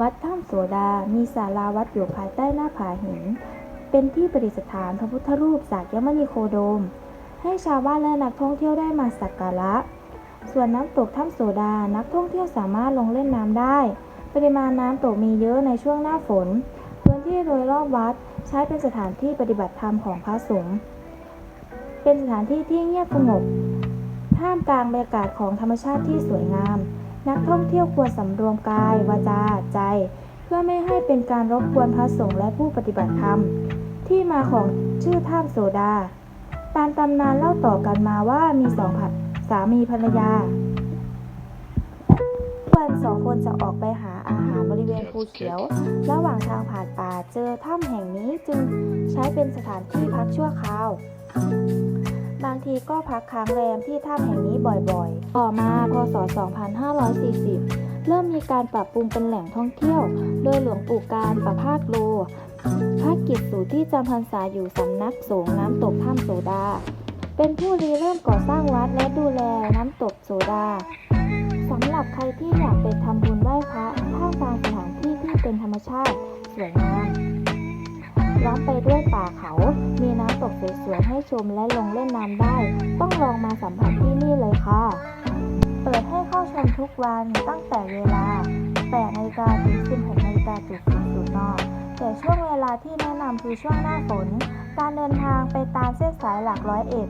วัดถ้ำโสดา มีศาลาวัดอยู่ภายใต้หน้าผาหิน เป็นที่ประดิษฐานพระพุทธรูปสากยมณีโคโดม ให้ชาวบ้านและนักท่องเที่ยวได้มาสักการะ ส่วนน้ำตกถ้ำโสดา นักท่องเที่ยวสามารถลงเล่นน้ำได้ ปริมาณน้ำตกมีเยอะในช่วงหน้าฝน พื้นที่โดยรอบวัดใช้เป็นสถานที่ปฏิบัติธรรมของพระสงฆ์ เป็นสถานที่ที่เงียบสงบท่ามกลางบรรยากาศของธรรมชาติที่สวยงาม นักท่องเที่ยวควรสำรวมกายวาจาใจ เพื่อไม่ให้เป็นการรบกวนพระสงฆ์และผู้ปฏิบัติธรรม ที่มาของชื่อถ้ำโสดา ตามตำนานเล่าต่อกันมาว่ามีสองผัดสามีภรรยาวันสองคนจะออกไปหาอาหารบริเวณภูเขียว ระหว่างทางผ่านป่าเจอถ้ำแห่งนี้จึงใช้เป็นสถานที่พักชั่วคราว บางทีก็พักค้างแรมที่ถ้ำแห่งนี้บ่อยๆ ต่อมา 2540 เริ่มมีการปรับปรุงเป็นแหล่งท่องเที่ยว โดยหลวงปู่การประภาคโลพระกิจสู่ที่จำพรรษาอยู่สำนักสงฆ์น้ำตกถ้ำโสดา เป็นผู้ริเริ่มก่อสร้างวัดและดูแลน้ำตกโสดาสำหรับใครที่อยากไปทำบุญไหว้พระท่ามกลางสถานที่ที่เป็นธรรมชาติสวยงามล้อมไปด้วยป่าเขา มีน้ำตกสวยๆให้ชมและลงเล่นน้ำได้ ต้องลองมาสัมผัสที่นี่เลยค่ะ ให้เข้าชมทุกวันตั้งแต่เวลา8นาฬิกาถึง 16นาฬิกาจุดศูนย์นแต่ช่วงเวลาที่แนะนำคือช่วงหน้าฝน การเดินทางไปตามเส้นสายหลักร้อยเอ็ด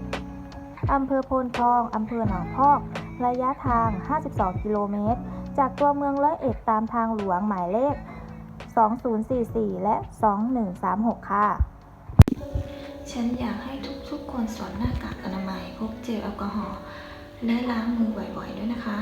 อำเภอโพนทองอำเภอหนองพอก ระยะทาง 52 กิโลเมตร จากตัวเมืองร้อยเอ็ดตามทางหลวงหมายเลข 2044 และ 2136 ค่ะ ฉันอยากให้ทุกๆคนสวมหน้ากากอนามัยพกเจลแอลกอฮอล์และล้างมือบ่อยๆด้วยนะคะ